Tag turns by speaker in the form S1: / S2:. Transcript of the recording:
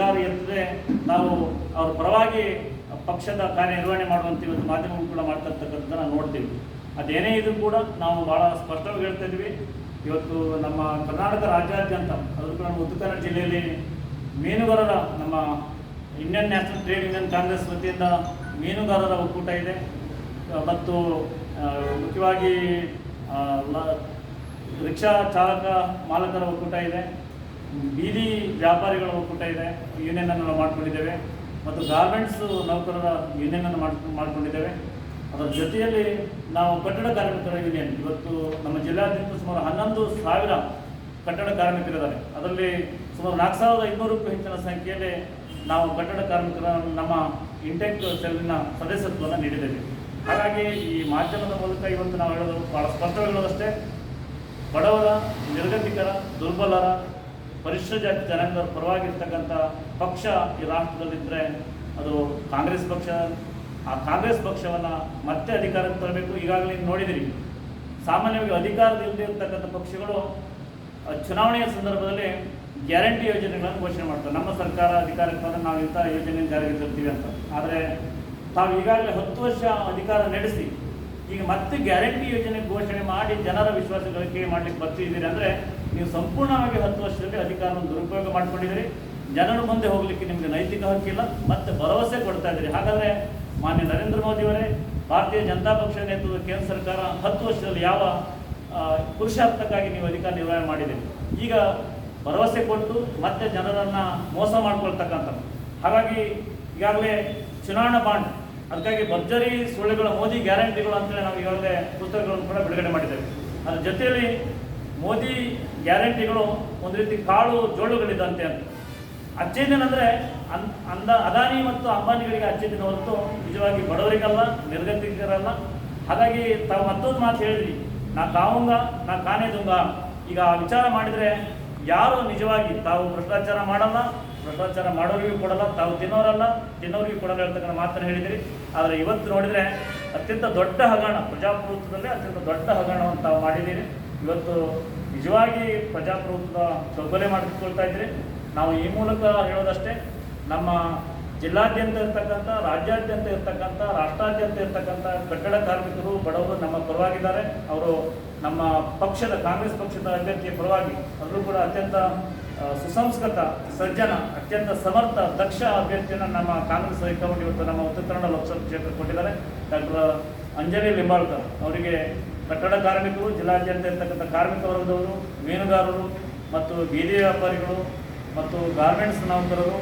S1: ಸರ್ಕಾರ ಇರ್ತದೆ ನಾವು ಅವ್ರ ಪರವಾಗಿ ಪಕ್ಷದ ಕಾರ್ಯನಿರ್ವಹಣೆ ಮಾಡುವಂಥ ಇವತ್ತು ಮಾಧ್ಯಮಗಳು ಕೂಡ ಮಾಡ್ತಾ ನಾವು ನೋಡ್ತೀವಿ. ಅದೇನೇ ಇದು ಕೂಡ ನಾವು ಭಾಳ ಸ್ಪಷ್ಟವಾಗಿ ಹೇಳ್ತಾ ಇದ್ವಿ. ಇವತ್ತು ನಮ್ಮ ಕರ್ನಾಟಕ ರಾಜ್ಯಾದ್ಯಂತ ಅದ್ರ ಕೂಡ ನಮ್ಮ ಉತ್ತರ ಕನ್ನಡ ಜಿಲ್ಲೆಯಲ್ಲಿ ಮೀನುಗಾರರ ನಮ್ಮ Indian National Trade Union Congress ವತಿಯಿಂದ ಮೀನುಗಾರರ ಒಕ್ಕೂಟ ಇದೆ. ಮತ್ತು ಮುಖ್ಯವಾಗಿ ರಿಕ್ಷಾ ಚಾಲಕ ಮಾಲಕರ ಒಕ್ಕೂಟ ಇದೆ. ಬೀದಿ ವ್ಯಾಪಾರಿಗಳ ಒಕ್ಕೂಟ ಇದೆ ಯೂನಿಯನನ್ನು ಅನ್ನು ಮಾಡಿಕೊಂಡಿದ್ದೇವೆ. ಮತ್ತು ಗಾರ್ಮೆಂಟ್ಸ್ ನೌಕರರ ಯೂನಿಯನನ್ನು ಅನ್ನು ಮಾಡಿಕೊಂಡಿದ್ದೇವೆ. ಅದರ ಜೊತೆಯಲ್ಲಿ ನಾವು ಕಟ್ಟಡ ಕಾರ್ಮಿಕರ ಯೂನಿಯನ್ ಇವತ್ತು ನಮ್ಮ ಜಿಲ್ಲಾದ್ಯಂತ ಸುಮಾರು ಹನ್ನೊಂದು ಸಾವಿರ ಕಟ್ಟಡ ಕಾರ್ಮಿಕರಿದ್ದಾರೆ. ಅದರಲ್ಲಿ ಸುಮಾರು ನಾಲ್ಕು ಸಾವಿರದ ಐನೂರಕ್ಕೂ ಹೆಚ್ಚಿನ ಸಂಖ್ಯೆಯಲ್ಲಿ ನಾವು ಕಟ್ಟಡ ಕಾರ್ಮಿಕರ, ನಮ್ಮ ಇಂಟೆಕ್ ಸೆಲ್ನ ಸದಸ್ಯತ್ವವನ್ನು ನೀಡಿದ್ದೇವೆ. ಹಾಗಾಗಿ ಈ ಮಾಧ್ಯಮದ ಮೂಲಕ ಇವತ್ತು ನಾವು ಹೇಳೋದು ಭಾಳ ಸ್ಪಷ್ಟವಾಗಿ ಬಡವರ, ನಿರ್ಗತಿಕರ, ದುರ್ಬಲರ ಪರಿಶಿಷ್ಟ ಜಾತಿ ಜನಾಂಗದ ಪರವಾಗಿರ್ತಕ್ಕಂಥ ಪಕ್ಷ ಈ ರಾಷ್ಟ್ರದಲ್ಲಿದ್ದರೆ ಅದು ಕಾಂಗ್ರೆಸ್ ಪಕ್ಷ. ಆ ಕಾಂಗ್ರೆಸ್ ಪಕ್ಷವನ್ನು ಮತ್ತೆ ಅಧಿಕಾರಕ್ಕೆ ತರಬೇಕು. ಈಗಾಗಲೇ ನೋಡಿದಿರಿ ಸಾಮಾನ್ಯವಾಗಿ ಅಧಿಕಾರದಲ್ಲಿ ಇರ್ತಕ್ಕಂಥ ಪಕ್ಷಗಳು ಚುನಾವಣೆಯ ಸಂದರ್ಭದಲ್ಲಿ ಗ್ಯಾರಂಟಿ ಯೋಜನೆಗಳನ್ನು ಘೋಷಣೆ ಮಾಡ್ತಾರೆ. ನಮ್ಮ ಸರ್ಕಾರ ಅಧಿಕಾರಕ್ಕೆ ಬಂದರೆ ನಾವು ಇಂಥ ಯೋಜನೆ ಜಾರಿಗೆ ತರ್ತೀವಿ ಅಂತ. ಆದರೆ ತಾವು ಈಗಾಗಲೇ ಹತ್ತು ವರ್ಷ ಅಧಿಕಾರ ನಡೆಸಿ ಈಗ ಮತ್ತೆ ಗ್ಯಾರಂಟಿ ಯೋಜನೆ ಘೋಷಣೆ ಮಾಡಿ ಜನರ ವಿಶ್ವಾಸ ಗಳಿಕೆ ಮಾಡ್ಲಿಕ್ಕೆ ಬರ್ತಿದ್ದೀರಿ ಅಂದರೆ ನೀವು ಸಂಪೂರ್ಣವಾಗಿ ಹತ್ತು ವರ್ಷದಲ್ಲಿ ಅಧಿಕಾರವನ್ನು ದುರುಪಯೋಗ ಮಾಡ್ಕೊಂಡಿದ್ದೀರಿ. ಜನರ ಮುಂದೆ ಹೋಗ್ಲಿಕ್ಕೆ ನಿಮಗೆ ನೈತಿಕ ಹಕ್ಕಿಲ್ಲ, ಮತ್ತೆ ಭರವಸೆ ಕೊಡ್ತಾ ಇದ್ದೀರಿ. ಹಾಗಾದರೆ ಮಾನ್ಯ ನರೇಂದ್ರ ಮೋದಿಯವರೇ ಭಾರತೀಯ ಜನತಾ ಪಕ್ಷ ನೇತೃತ್ವದ ಕೇಂದ್ರ ಸರ್ಕಾರ ಹತ್ತು ವರ್ಷದಲ್ಲಿ ಯಾವ ಪುರುಷಾರ್ಥಕ್ಕಾಗಿ ನೀವು ಅಧಿಕಾರ ನಿರ್ವಹಣೆ ಮಾಡಿದ್ದೀರಿ. ಈಗ ಭರವಸೆ ಕೊಟ್ಟು ಮತ್ತೆ ಜನರನ್ನು ಮೋಸ ಮಾಡ್ಕೊಳ್ತಕ್ಕಂಥ ಹಾಗಾಗಿ ಈಗಾಗಲೇ ಚುನಾವಣಾ ಬಾಂಡ್ ಅದಕ್ಕಾಗಿ ಭರ್ಜರಿ ಸುಳ್ಳುಗಳ, ಮೋದಿ ಗ್ಯಾರಂಟಿಗಳು ಅಂತೇಳಿ ನಾವು ಈಗಾಗಲೇ ಪುಸ್ತಕಗಳನ್ನು ಕೂಡ ಬಿಡುಗಡೆ ಮಾಡಿದ್ದೇವೆ. ಅದ್ರ ಜೊತೆಯಲ್ಲಿ ಮೋದಿ ಗ್ಯಾರಂಟಿಗಳು ಒಂದು ರೀತಿ ಕಾಳು ಜೋಳುಗಳಿದ್ದಂತೆ ಅಂತ. ಅಚ್ಚೇದೇನೆಂದರೆ ಅನ್, ಅಂದ, ಅದಾನಿ ಮತ್ತು ಅಂಬಾನಿಗಳಿಗೆ ಅಚ್ಚೇದಿನ ಹೊರತು ನಿಜವಾಗಿ ಬಡವರಿಗಲ್ಲ, ನಿರ್ಗತಿಕರಲ್ಲ. ಹಾಗಾಗಿ ತಾವು ಮತ್ತೊಂದು ಮಾತು ಹೇಳಿದ್ರಿ, ನಾ ಕಾವುಂಗ ನಾ ಕಾನೇ ದುಂಗ ಈಗ ಆ ವಿಚಾರ ಮಾಡಿದರೆ ಯಾರು ನಿಜವಾಗಿ ತಾವು ಭ್ರಷ್ಟಾಚಾರ ಮಾಡಲ್ಲ ಭ್ರಷ್ಟಾಚಾರ ಮಾಡೋರಿಗೂ ಕೊಡಲ್ಲ, ತಾವು ತಿನ್ನೋರಲ್ಲ, ತಿನ್ನೋರಿಗೂ ಕೊಡಲ್ಲ ಹೇಳ್ತಕ್ಕಂಥ ಮಾತನ್ನು ಹೇಳಿದಿರಿ. ಆದರೆ ಇವತ್ತು ನೋಡಿದರೆ ಅತ್ಯಂತ ದೊಡ್ಡ ಹಗರಣ, ಪ್ರಜಾಪ್ರಭುತ್ವದಲ್ಲಿ ಅತ್ಯಂತ ದೊಡ್ಡ ಹಗರಣವನ್ನು ತಾವು ಮಾಡಿದ್ದೀರಿ. ಇವತ್ತು ನಿಜವಾಗಿ ಪ್ರಜಾಪ್ರಭುತ್ವ ಕಗ್ಗೊಲೆ ಮಾಡಿಕೊಳ್ತಾ ಇದ್ದೀರಿ. ನಾವು ಈ ಮೂಲಕ ಹೇಳೋದಷ್ಟೇ, ನಮ್ಮ ಜಿಲ್ಲಾದ್ಯಂತ ಇರ್ತಕ್ಕಂಥ, ರಾಜ್ಯಾದ್ಯಂತ ಇರ್ತಕ್ಕಂಥ, ರಾಷ್ಟ್ರಾದ್ಯಂತ ಇರ್ತಕ್ಕಂಥ ಕಟ್ಟಡ ಕಾರ್ಮಿಕರು, ಬಡವರು ನಮ್ಮ ಪರವಾಗಿದ್ದಾರೆ. ಅವರು ನಮ್ಮ ಪಕ್ಷದ, ಕಾಂಗ್ರೆಸ್ ಪಕ್ಷದ ಅಭ್ಯರ್ಥಿಯ ಪರವಾಗಿ, ಅದರಲ್ಲೂ ಕೂಡ ಅತ್ಯಂತ ಸುಸಂಸ್ಕೃತ ಸಜ್ಜನ ಅತ್ಯಂತ ಸಮರ್ಥ, ದಕ್ಷ ಅಭ್ಯರ್ಥಿಯನ್ನು ನಮ್ಮ ಕಾಂಗ್ರೆಸ್ ಹೈಕಮಾಂಡ್ ಇವತ್ತು ನಮ್ಮ ಉತ್ತರ ಕನ್ನಡ ಲೋಕಸಭಾ ಕ್ಷೇತ್ರಕ್ಕೆ ಕೊಟ್ಟಿದ್ದಾರೆ. ಡಾಕ್ಟರ್ ಅಂಜಲಿ ಲಿಂಬಾಳ್ಕರ್ ಅವರಿಗೆ ಕಟ್ಟಡ ಕಾರ್ಮಿಕರು, ಜಿಲ್ಲಾದ್ಯಂತ ಇರ್ತಕ್ಕಂಥ ಕಾರ್ಮಿಕ ವರ್ಗದವರು, ಮೀನುಗಾರರು ಮತ್ತು ಬೀದಿ ವ್ಯಾಪಾರಿಗಳು ಮತ್ತು ಗಾರ್ಮೆಂಟ್ಸ್ ನೌಕರರು